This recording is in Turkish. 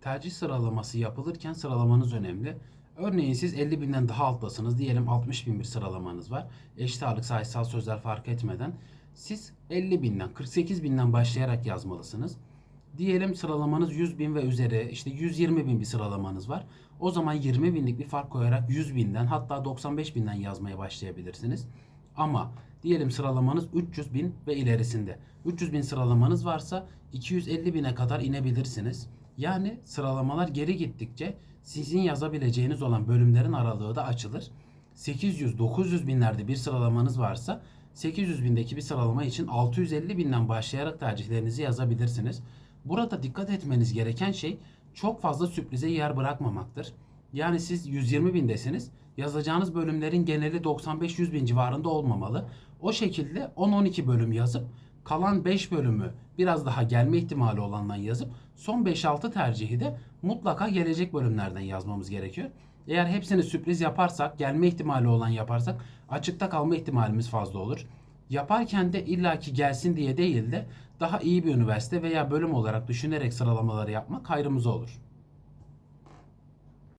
tercih sıralaması yapılırken sıralamanız önemli. Örneğin siz 50 binden daha alttasınız. Diyelim 60 bin bir sıralamanız var. Eşit ağırlık sayısal sözler fark etmeden. Siz 50 binden 48 binden başlayarak yazmalısınız. Diyelim sıralamanız 100 bin ve üzeri işte 120 bin bir sıralamanız var. O zaman 20 binlik bir fark koyarak 100 binden hatta 95 binden yazmaya başlayabilirsiniz. Ama diyelim sıralamanız 300 bin ve ilerisinde. 300 bin sıralamanız varsa 250 bine kadar inebilirsiniz. Yani sıralamalar geri gittikçe sizin yazabileceğiniz olan bölümlerin aralığı da açılır. 800-900 binlerde bir sıralamanız varsa 800 bindeki bir sıralama için 650 binden başlayarak tercihlerinizi yazabilirsiniz. Burada dikkat etmeniz gereken şey çok fazla sürprize yer bırakmamaktır. Yani siz 120 bindesiniz. Yazacağınız bölümlerin geneli 95-100 bin civarında olmamalı. O şekilde 10-12 bölüm yazıp kalan 5 bölümü biraz daha gelme ihtimali olandan yazıp son 5-6 tercihi de mutlaka gelecek bölümlerden yazmamız gerekiyor. Eğer hepsini sürpriz yaparsak, gelme ihtimali olan yaparsak açıkta kalma ihtimalimiz fazla olur. Yaparken de illaki gelsin diye değil de daha iyi bir üniversite veya bölüm olarak düşünerek sıralamaları yapmak hayrımıza olur.